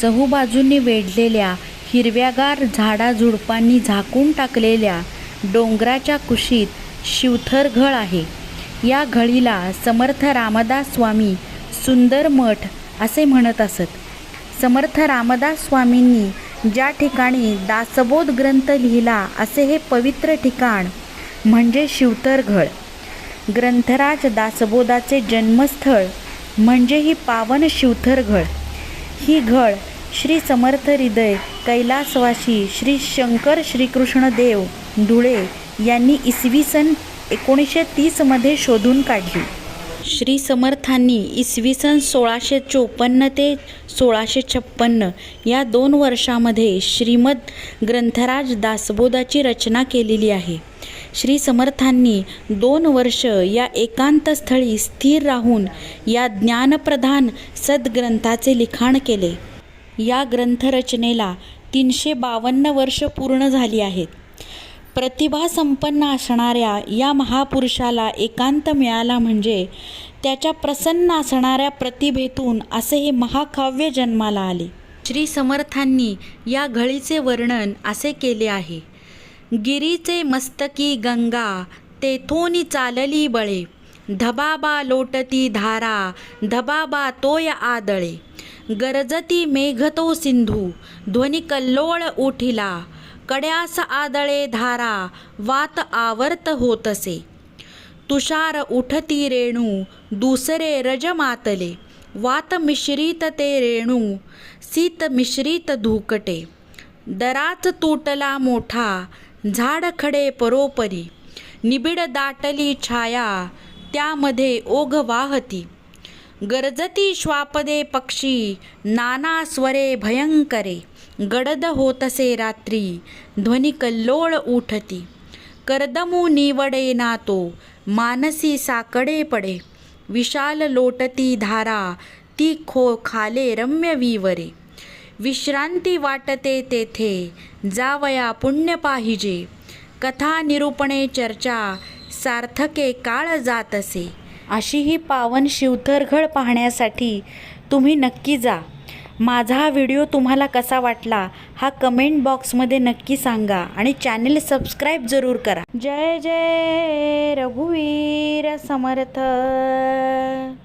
चहूबाजूंनी वेढलेल्या हिरव्यागार झाडाझुडपांनी झाकून टाकलेल्या डोंगराच्या कुशीत शिवथर घळ आहे. या घळीला समर्थ रामदास स्वामी सुंदर मठ असे म्हणत असत. समर्थ रामदास स्वामींनी ज्या ठिकाणी दासबोध ग्रंथ लिहिला असे हे पवित्र ठिकाण म्हणजे शिवतरघळ ग्रंथराज दासबोधाचे जन्मस्थळ म्हणजे ही पावन शिवथरघळ ही घळ श्री समर्थ हृदय कैलासवासी श्री शंकर श्रीकृष्ण देव धुळे यांनी इसवी सन एकोणीसशे तीसमध्ये शोधून काढली. श्री समर्थांनी इसवी सन सोळाशे चोपन्न ते सोळाशे छप्पन्न या दोन वर्षामध्ये श्रीमद ग्रंथराज दासबोधाची रचना केलेली आहे. श्री समर्थांनी दोन वर्ष या एकांतस्थळी स्थिर राहून या ज्ञानप्रधान सद्ग्रंथाचे लिखाण केले. या ग्रंथरचनेला तीनशे बावन्न वर्ष पूर्ण झाली आहेत. प्रतिभा संपन्न असणाऱ्या या महापुरुषाला एकांत मिळाला म्हणजे त्याच्या प्रसन्न असणाऱ्या प्रतिभेतून असे हे महाकाव्य जन्माला आले. श्री समर्थांनी या घळीचे वर्णन असे केले आहे. गिरीचे मस्तकी गंगा तेथोनी चालली बळे. धबाबा लोटती धारा धबाबा तोय आदळे. गरजती मेघतो सिंधू ध्वनी कल्लोळ उठिला. कड्यास आदळे धारा वात आवर्त होतसे. तुषार उठती रेणू दुसरे रज मातले. वात मिश्रित ते रेणू सीत मिश्रित धुकटे. दराच तुटला मोठा झाड खडे परोपरी निबिड दाटली छाया त्यामध्ये ओघ वाहती. गरजती श्वापदे पक्षी नाना स्वरे भयंकरे. गडद होतसे रात्री ध्वनी कल्लोळ उठती. कर्दमू निवडे नातो मानसी साकडे पडे. विशाल लोटती धारा ती खो खाले रम्य विवरे. विश्रांती वाटते तेथे जावया पुण्य पाहिजे. कथा निरूपणे चर्चा सार्थके काळ जात असे अशी ही पावन शिवथरघळ पाहण्यासाठी तुम्ही नक्की जा. माझा हा व्हिडिओ तुम्हाला कसा वाटला हा कमेंट बॉक्समध्ये नक्की सांगा आणि चॅनेल सबस्क्राईब जरूर करा. जय जय रघुवीर समर्थ.